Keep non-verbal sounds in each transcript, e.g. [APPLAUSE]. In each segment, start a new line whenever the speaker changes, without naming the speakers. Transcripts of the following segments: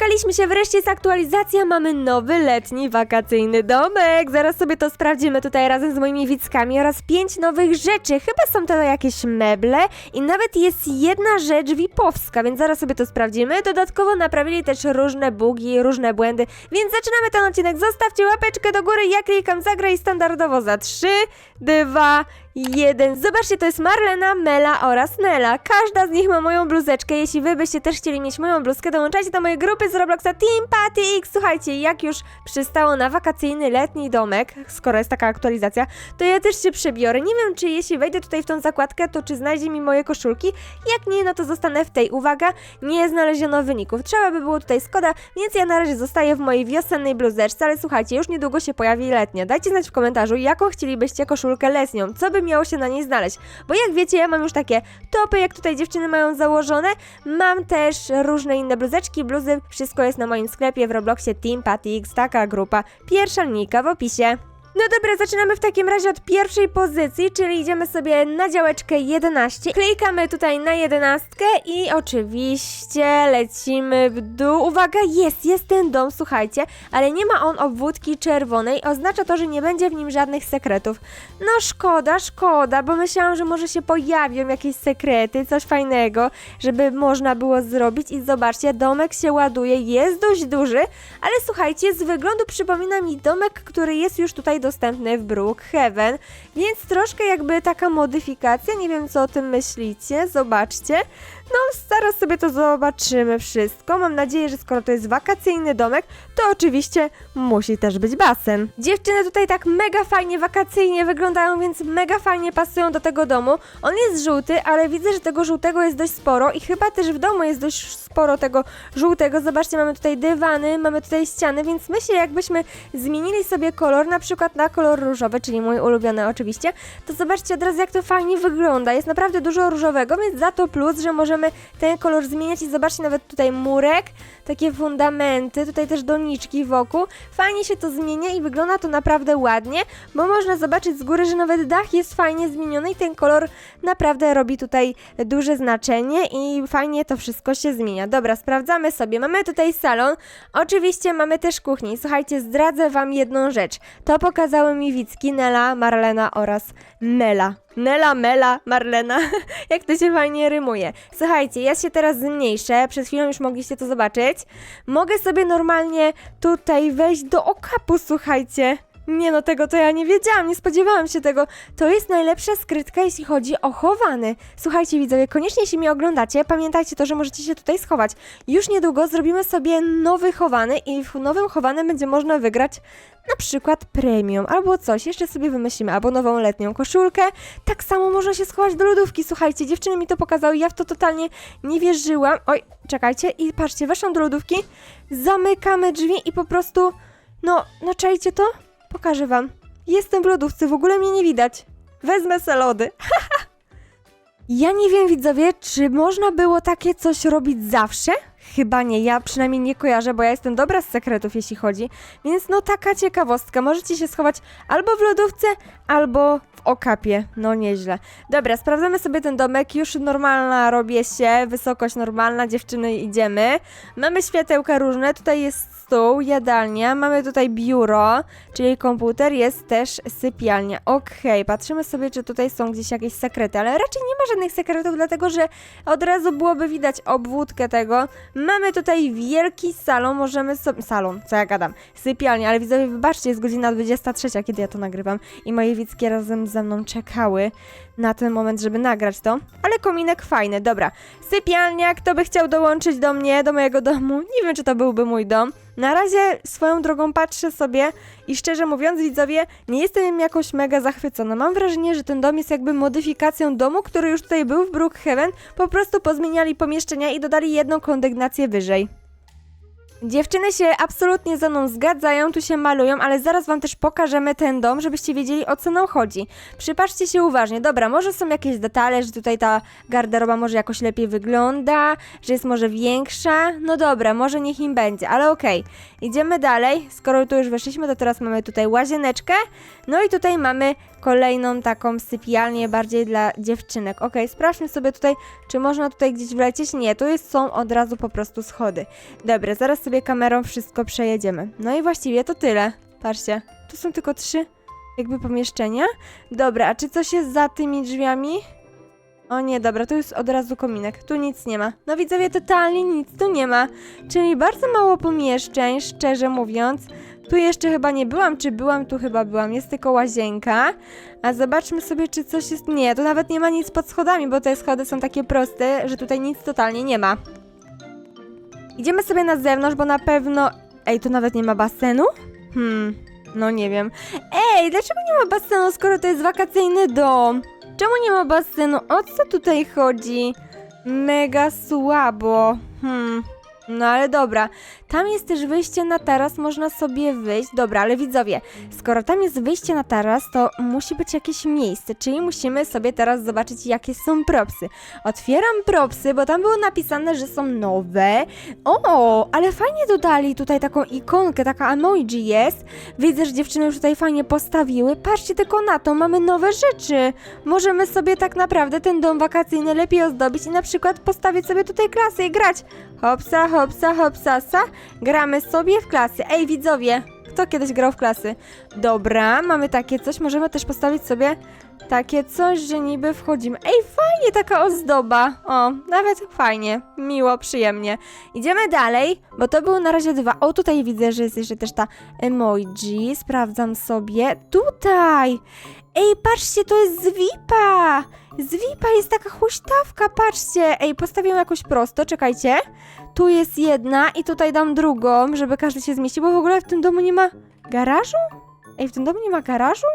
Doczekaliśmy się wreszcie z aktualizacja, mamy nowy letni wakacyjny domek. Zaraz sobie to sprawdzimy tutaj razem z moimi widzkami oraz pięć nowych rzeczy. Chyba są to jakieś meble i nawet jest jedna rzecz wipowska, więc zaraz sobie to sprawdzimy. Dodatkowo naprawili też różne bugi, różne błędy, więc zaczynamy ten odcinek. Zostawcie łapeczkę do góry, ja klikam zagraj standardowo za 3, 2, jeden. Zobaczcie, to jest Marlena, Mela oraz Nela. Każda z nich ma moją bluzeczkę. Jeśli wy byście też chcieli mieć moją bluzkę, dołączajcie do mojej grupy z Robloxa Team Party X. Słuchajcie, jak już przystało na wakacyjny letni domek, skoro jest taka aktualizacja, to ja też się przebiorę. Nie wiem, czy jeśli wejdę tutaj w tą zakładkę, to czy znajdzie mi moje koszulki. Jak nie, no to zostanę w tej. Uwaga, nie znaleziono wyników. Trzeba by było tutaj Skoda, więc ja na razie zostaję w mojej wiosennej bluzeczce, ale słuchajcie, już niedługo się pojawi letnia. Dajcie znać w komentarzu, jaką chcielibyście koszulkę letnią, co by miało się na niej znaleźć. Bo jak wiecie, ja mam już takie topy, jak tutaj dziewczyny mają założone. Mam też różne inne bluzeczki, bluzy. Wszystko jest na moim sklepie w Robloxie Team Patty X, taka grupa. Pierwsza linijka w opisie. No dobra, zaczynamy w takim razie od pierwszej pozycji, czyli idziemy sobie na działeczkę 11. Klikamy tutaj na 11 i oczywiście lecimy w dół. Uwaga, jest, jest ten dom, słuchajcie, ale nie ma on obwódki czerwonej. Oznacza to, że nie będzie w nim żadnych sekretów. No szkoda, szkoda, bo myślałam, że może się pojawią jakieś sekrety, coś fajnego, żeby można było zrobić. I zobaczcie, domek się ładuje, jest dość duży, ale słuchajcie, z wyglądu przypomina mi domek, który jest już tutaj dostępny w Brookhaven, więc troszkę jakby taka modyfikacja, nie wiem co o tym myślicie, zobaczcie. No, zaraz sobie to zobaczymy wszystko. Mam nadzieję, że skoro to jest wakacyjny domek, to oczywiście musi też być basen. Dziewczyny tutaj tak mega fajnie wakacyjnie wyglądają, więc mega fajnie pasują do tego domu. On jest żółty, ale widzę, że tego żółtego jest dość sporo i chyba też w domu jest dość sporo tego żółtego. Zobaczcie, mamy tutaj dywany, mamy tutaj ściany, więc myślę, jakbyśmy zmienili sobie kolor, na przykład na kolor różowy, czyli mój ulubiony oczywiście, to zobaczcie od razu, jak to fajnie wygląda. Jest naprawdę dużo różowego, więc za to plus, że możemy ten kolor zmieniać i zobaczcie nawet tutaj murek, takie fundamenty, tutaj też doniczki wokół. Fajnie się to zmienia i wygląda to naprawdę ładnie, bo można zobaczyć z góry, że nawet dach jest fajnie zmieniony i ten kolor naprawdę robi tutaj duże znaczenie i fajnie to wszystko się zmienia. Dobra, sprawdzamy sobie. Mamy tutaj salon, oczywiście mamy też kuchnię. Słuchajcie, zdradzę wam jedną rzecz. To pokazały mi Wicki, Nela, Marlena oraz Mela. Nela, Mela, Marlena. [LAUGHS] Jak to się fajnie rymuje. Słuchajcie, ja się teraz zmniejszę. Przed chwilą już mogliście to zobaczyć. Mogę sobie normalnie tutaj wejść do okapu, słuchajcie. Nie no, tego to ja nie wiedziałam, nie spodziewałam się tego. To jest najlepsza skrytka, jeśli chodzi o chowany. Słuchajcie, widzowie, koniecznie jeśli mnie oglądacie, pamiętajcie to, że możecie się tutaj schować. Już niedługo zrobimy sobie nowy chowany i w nowym chowanym będzie można wygrać na przykład premium albo coś. Jeszcze sobie wymyślimy, albo nową letnią koszulkę. Tak samo można się schować do lodówki. Słuchajcie, dziewczyny mi to pokazały, ja w to totalnie nie wierzyłam. Oj, czekajcie i patrzcie, weszłam do lodówki, zamykamy drzwi i po prostu, no, no czajcie to? Pokażę wam. Jestem w lodówce, w ogóle mnie nie widać. Wezmę se lody. [LAUGHS] ja nie wiem, widzowie, czy można było takie coś robić zawsze? Chyba nie, ja przynajmniej nie kojarzę, bo ja jestem dobra z sekretów, jeśli chodzi. Więc no taka ciekawostka, możecie się schować albo w lodówce, albo okapie. No nieźle. Dobra, sprawdzamy sobie ten domek, już normalna robię się, wysokość normalna, dziewczyny idziemy. Mamy światełka różne, tutaj jest stół, jadalnia, mamy tutaj biuro, czyli komputer, jest też sypialnia. Okej, patrzymy sobie, czy tutaj są gdzieś jakieś sekrety, ale raczej nie ma żadnych sekretów, dlatego że od razu byłoby widać obwódkę tego. Mamy tutaj wielki salon, możemy sobie... Salon, co ja gadam? Sypialnia, ale widzowie, wybaczcie, jest godzina 23, kiedy ja to nagrywam i moje widzkie razem ze mną czekały na ten moment, żeby nagrać to. Ale kominek fajny, dobra. Sypialnia, kto by chciał dołączyć do mnie, do mojego domu? Nie wiem, czy to byłby mój dom. Na razie swoją drogą patrzę sobie i szczerze mówiąc, widzowie, nie jestem jakoś mega zachwycona. Mam wrażenie, że ten dom jest jakby modyfikacją domu, który już tutaj był w Brookhaven. Po prostu pozmieniali pomieszczenia i dodali jedną kondygnację wyżej. Dziewczyny się absolutnie ze mną zgadzają, tu się malują, ale zaraz wam też pokażemy ten dom, żebyście wiedzieli o co nam chodzi. Przypatrzcie się uważnie. Dobra, może są jakieś detale, że tutaj ta garderoba może jakoś lepiej wygląda, że jest może większa. No dobra, może niech im będzie, ale okej. Idziemy dalej. Skoro tu już weszliśmy, to teraz mamy tutaj łazieneczkę. No i tutaj mamy kolejną taką sypialnię bardziej dla dziewczynek. Okej, sprawdźmy sobie tutaj, czy można tutaj gdzieś wlecieć. Nie, tu jest, są od razu po prostu schody. Dobra, zaraz sobie kamerą wszystko przejedziemy. No i właściwie to tyle. Patrzcie, tu są tylko trzy jakby pomieszczenia. Dobra, a czy coś jest za tymi drzwiami? O nie, dobra, tu jest od razu kominek. Tu nic nie ma. No widzowie, totalnie nic tu nie ma. Czyli bardzo mało pomieszczeń, szczerze mówiąc. Tu jeszcze chyba nie byłam, czy byłam? Tu chyba byłam. Jest tylko łazienka. A zobaczmy sobie, czy coś jest... Nie, tu nawet nie ma nic pod schodami, bo te schody są takie proste, że tutaj nic totalnie nie ma. Idziemy sobie na zewnątrz, bo na pewno... Ej, tu nawet nie ma basenu? Hmm, no nie wiem. Ej, dlaczego nie ma basenu, skoro to jest wakacyjny dom? Czemu nie ma basenu? O co tutaj chodzi? Mega słabo. Hmm. No ale dobra. Tam jest też wyjście na taras, można sobie wyjść. Dobra, ale widzowie, skoro tam jest wyjście na taras, to musi być jakieś miejsce, czyli musimy sobie teraz zobaczyć, jakie są propsy. Otwieram propsy, bo tam było napisane, że są nowe. O, ale fajnie dodali tutaj taką ikonkę, taka emoji jest. Widzę, że dziewczyny już tutaj fajnie postawiły. Patrzcie tylko na to, mamy nowe rzeczy. Możemy sobie tak naprawdę ten dom wakacyjny lepiej ozdobić i na przykład postawić sobie tutaj klasę i grać. Hopsa, hopsa, hopsasa. Gramy sobie w klasy. Ej, widzowie, kto kiedyś grał w klasy? Dobra, mamy takie coś. Możemy też postawić sobie takie coś, że niby wchodzimy. Ej, fajnie taka ozdoba. O, nawet fajnie, miło, przyjemnie. Idziemy dalej, bo to były na razie dwa. O, tutaj widzę, że jest jeszcze też ta emoji. Sprawdzam sobie. Tutaj! Ej, patrzcie, to jest z VIP-a! Z VIP-a jest taka huśtawka, patrzcie! Ej, postawię jakoś prosto, czekajcie. Tu jest jedna i tutaj dam drugą, żeby każdy się zmieścił, bo w ogóle w tym domu nie ma garażu? Ej, w tym domu nie ma garażu?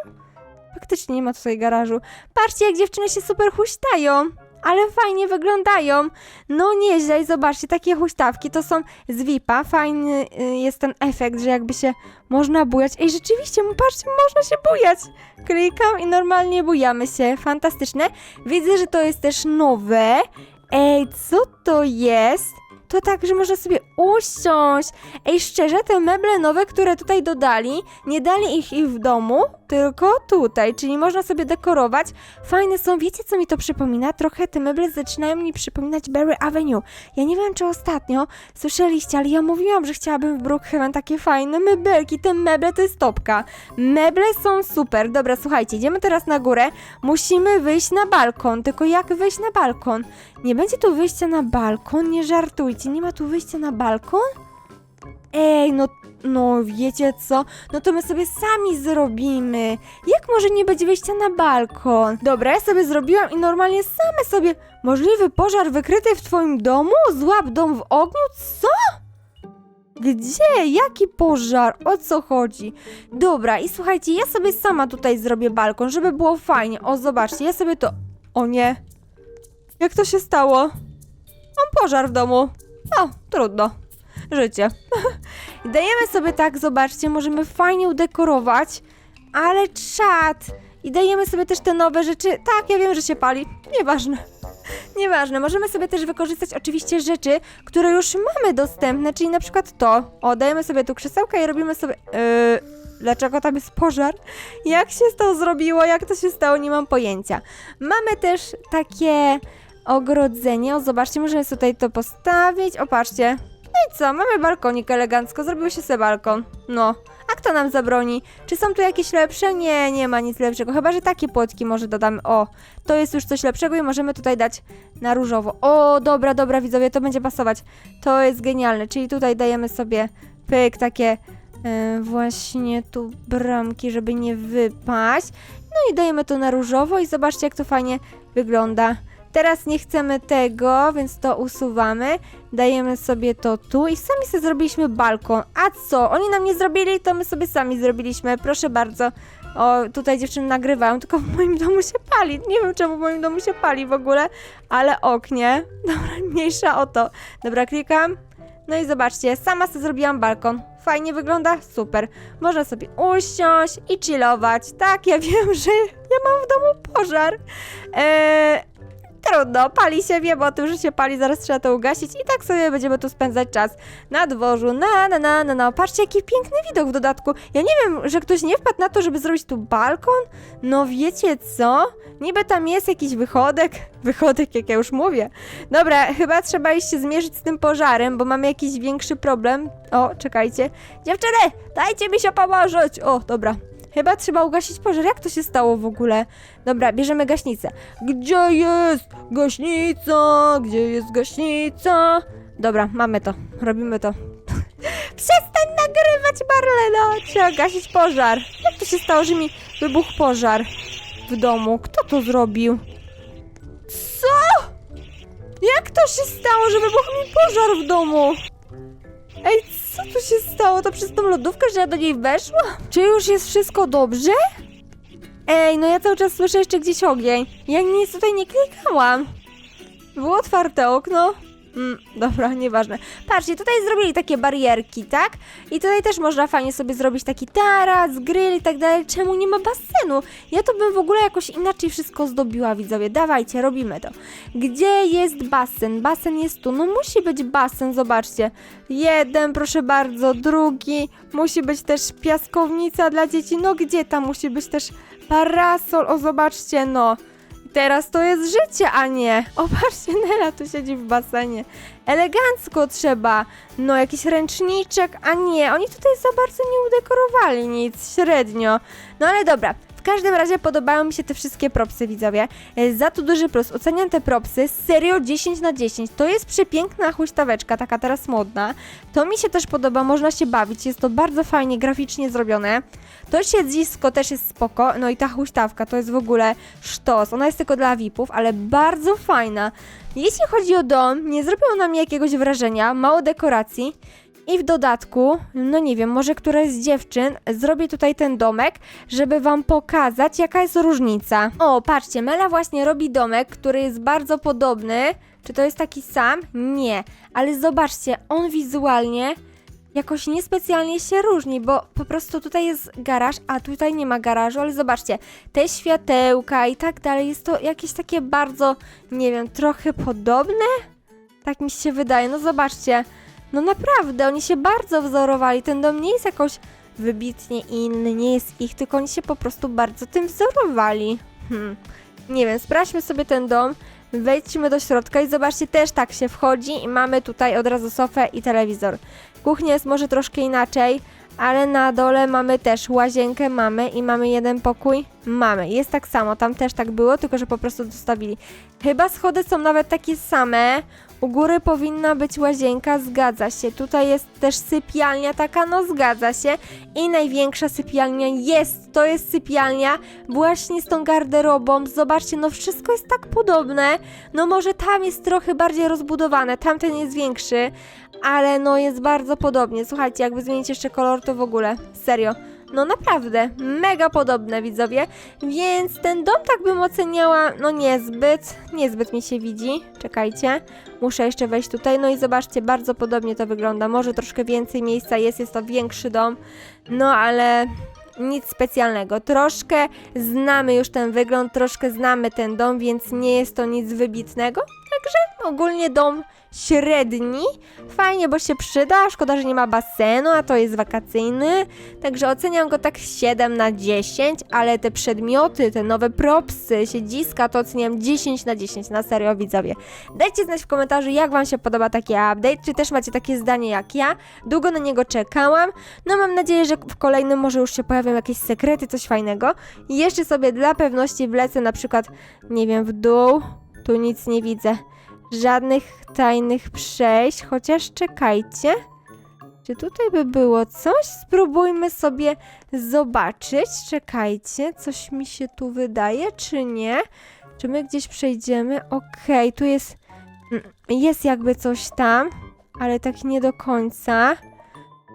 Faktycznie nie ma tutaj garażu. Patrzcie, jak dziewczyny się super huśtają. Ale fajnie wyglądają. No nieźle i zobaczcie, takie huśtawki to są z VIP-a. Fajny y, jest ten efekt, że jakby się można bujać. Ej, rzeczywiście, patrzcie, można się bujać. Klikam i normalnie bujamy się. Fantastyczne. Widzę, że to jest też nowe. Ej, co to jest? To tak, że można sobie usiąść. Ej, szczerze, te meble nowe, które tutaj dodali, nie dali ich ich w domu, tylko tutaj, czyli można sobie dekorować. Fajne są, wiecie co mi to przypomina? Trochę te meble zaczynają mi przypominać Berry Avenue. Ja nie wiem, czy ostatnio słyszeliście, ale ja mówiłam, że chciałabym w Brookhaven takie fajne mebelki. Te meble to jest topka. Meble są super. Dobra, słuchajcie, idziemy teraz na górę. Musimy wyjść na balkon. Tylko jak wyjść na balkon? Nie będzie tu wyjścia na balkon, nie żartujcie. Nie ma tu wyjścia na balkon? Ej, no, no wiecie co? No to my sobie sami zrobimy. Jak może nie być wyjścia na balkon? Dobra, ja sobie zrobiłam i normalnie same sobie... Możliwy pożar wykryty w twoim domu? Złap dom w ogniu? Co? Gdzie? Jaki pożar? O co chodzi? Dobra, i słuchajcie, ja sobie sama tutaj zrobię balkon, żeby było fajnie. O, zobaczcie, ja sobie to... O nie. Jak to się stało? Mam pożar w domu. O, trudno. Życie. [LAUGHS] I Dajemy sobie tak, zobaczcie, możemy fajnie udekorować, ale czad. I dajemy sobie też te nowe rzeczy. Tak, ja wiem, że się pali. Nieważne. [LAUGHS] Nieważne. Możemy sobie też wykorzystać oczywiście rzeczy, które już mamy dostępne, czyli na przykład to. O, dajemy sobie tu krzesełka i robimy sobie... Yy, dlaczego tam jest pożar? [LAUGHS] Jak się to zrobiło? Jak to się stało? Nie mam pojęcia. Mamy też takie ogrodzenie. O, zobaczcie, możemy tutaj to postawić. O, patrzcie. No i co? Mamy balkonik elegancko. Zrobił się sobie balkon. No. A kto nam zabroni? Czy są tu jakieś lepsze? Nie, nie ma nic lepszego. Chyba, że takie płotki może dodamy. O, to jest już coś lepszego i możemy tutaj dać na różowo. O, dobra, dobra, widzowie, to będzie pasować. To jest genialne. Czyli tutaj dajemy sobie pyk, takie e, właśnie tu bramki, żeby nie wypaść. No i dajemy to na różowo i zobaczcie, jak to fajnie wygląda. Teraz nie chcemy tego, więc to usuwamy. Dajemy sobie to tu i sami sobie zrobiliśmy balkon. A co? Oni nam nie zrobili, to my sobie sami zrobiliśmy. Proszę bardzo. O, tutaj dziewczyny nagrywają, tylko w moim domu się pali. Nie wiem, czemu w moim domu się pali w ogóle, ale oknie. [LAUGHS] Dobra, mniejsza o to. Dobra, klikam. No i zobaczcie, sama sobie zrobiłam balkon. Fajnie wygląda? Super. Można sobie usiąść i chillować. Tak, ja wiem, że ja mam w domu pożar. Eee, trudno, pali się, wiem o tym, że się pali, zaraz trzeba to ugasić i tak sobie będziemy tu spędzać czas na dworzu, na, na, na, na, na. Patrzcie, jaki piękny widok w dodatku. Ja nie wiem, że ktoś nie wpadł na to, żeby zrobić tu balkon? No wiecie co? Niby tam jest jakiś wychodek, [LAUGHS] wychodek, jak ja już mówię. Dobra, chyba trzeba iść się zmierzyć z tym pożarem, bo mamy jakiś większy problem. O, czekajcie. Dziewczyny, dajcie mi się pomożyć. O, dobra. Chyba trzeba ugasić pożar. Jak to się stało w ogóle? Dobra, bierzemy gaśnicę. Gdzie jest gaśnica? Gdzie jest gaśnica? Dobra, mamy to. Robimy to. [LAUGHS] Przestań nagrywać, Marlena! Trzeba gasić pożar. Jak to się stało, że mi wybuchł pożar w domu? Kto to zrobił? Co? Jak to się stało, że wybuchł mi pożar w domu? Ej, co tu się stało? To przez tą lodówkę, że ja do niej weszłam? Czy już jest wszystko dobrze? Ej, no ja cały czas słyszę jeszcze gdzieś ogień. Ja nic tutaj nie klikałam. Było otwarte okno. Mm, dobra, nieważne. Patrzcie, tutaj zrobili takie barierki, tak? I tutaj też można fajnie sobie zrobić taki taras, grill i tak dalej. Czemu nie ma basenu? Ja to bym w ogóle jakoś inaczej wszystko zdobiła, widzowie. Dawajcie, robimy to. Gdzie jest basen? Basen jest tu. No musi być basen, zobaczcie. Jeden, proszę bardzo, drugi. Musi być też piaskownica dla dzieci. No gdzie tam musi być też parasol? O, zobaczcie, no. Teraz to jest życie, a nie. [LAUGHS] O, patrzcie, Nela tu siedzi w basenie. Elegancko trzeba. No, jakiś ręczniczek, a nie. Oni tutaj za bardzo nie udekorowali nic, średnio. No ale dobra. Każdym razie podobają mi się te wszystkie propsy, widzowie. E, Za to duży plus. Oceniam te propsy serio 10 na 10. To jest przepiękna huśtaweczka, taka teraz modna. To mi się też podoba, można się bawić. Jest to bardzo fajnie graficznie zrobione. To siedzisko też jest spoko. No i ta huśtawka to jest w ogóle sztos. Ona jest tylko dla VIP-ów, ale bardzo fajna. Jeśli chodzi o dom, nie zrobiło na mnie jakiegoś wrażenia, mało dekoracji. I w dodatku, no nie wiem, może któraś z dziewczyn zrobi tutaj ten domek, żeby wam pokazać, jaka jest różnica. O, patrzcie, Mela właśnie robi domek, który jest bardzo podobny. Czy to jest taki sam? Nie, ale zobaczcie, on wizualnie jakoś niespecjalnie się różni, bo po prostu tutaj jest garaż, a tutaj nie ma garażu, ale zobaczcie, te światełka i tak dalej, jest to jakieś takie bardzo, nie wiem, trochę podobne? Tak mi się wydaje, no zobaczcie, no naprawdę, oni się bardzo wzorowali, ten dom nie jest jakoś wybitnie inny, nie jest ich, tylko oni się po prostu bardzo tym wzorowali. Hmm. Nie wiem, sprawdźmy sobie ten dom, wejdźmy do środka i zobaczcie, też tak się wchodzi i mamy tutaj od razu sofę i telewizor. Kuchnia jest może troszkę inaczej, ale na dole mamy też łazienkę, mamy i mamy jeden pokój, mamy. Jest tak samo, tam też tak było, tylko że po prostu dostawili. Chyba schody są nawet takie same. U góry powinna być łazienka, zgadza się. Tutaj jest też sypialnia taka, no zgadza się. I największa sypialnia jest, to jest sypialnia właśnie z tą garderobą. Zobaczcie, no wszystko jest tak podobne. No może tam jest trochę bardziej rozbudowane, tamten jest większy, ale no jest bardzo podobnie. Słuchajcie, jakby zmienić jeszcze kolor, to w ogóle, serio. No naprawdę, mega podobne widzowie, więc ten dom tak bym oceniała, no niezbyt, niezbyt mi się widzi. Czekajcie, muszę jeszcze wejść tutaj, no i zobaczcie, bardzo podobnie to wygląda. Może troszkę więcej miejsca jest, jest to większy dom, no ale nic specjalnego. Troszkę znamy już ten wygląd, troszkę znamy ten dom, więc nie jest to nic wybitnego. Także ogólnie dom średni. Fajnie, bo się przyda. Szkoda, że nie ma basenu, a to jest wakacyjny. Także oceniam go tak 7 na 10, ale te przedmioty, te nowe propsy, siedziska, to oceniam 10 na 10. Na serio, widzowie. Dajcie znać w komentarzu, jak Wam się podoba taki update. Czy też macie takie zdanie jak ja. Długo na niego czekałam. No mam nadzieję, że w kolejnym może już się pojawią jakieś sekrety, coś fajnego. Jeszcze sobie dla pewności wlecę na przykład, nie wiem, w dół. Tu nic nie widzę. Żadnych tajnych przejść, chociaż czekajcie. Czy tutaj by było coś? Spróbujmy sobie zobaczyć. Czekajcie, coś mi się tu wydaje, czy nie? Czy my gdzieś przejdziemy? Okej, tu jest. mm, Jest jakby coś tam, ale tak nie do końca.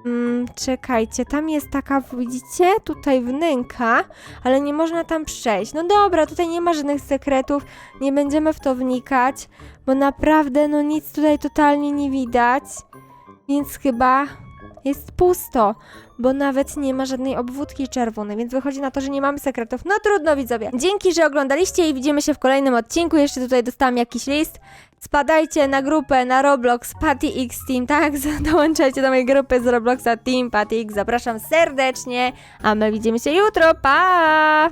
Mm, czekajcie, tam jest taka, widzicie? Tutaj wnęka, ale nie można tam przejść. No dobra, tutaj nie ma żadnych sekretów, nie będziemy w to wnikać, bo naprawdę no nic tutaj totalnie nie widać. Więc chyba Jest pusto, bo nawet nie ma żadnej obwódki czerwonej, więc wychodzi na to, że nie mamy sekretów. No trudno, widzowie. Dzięki, że oglądaliście i widzimy się w kolejnym odcinku. Jeszcze tutaj dostałam jakiś list. Spadajcie na grupę na Roblox Patty X Team, tak? [LAUGHS] Dołączajcie do mojej grupy z Robloxa Team Patty X. Zapraszam serdecznie, a my widzimy się jutro. Pa!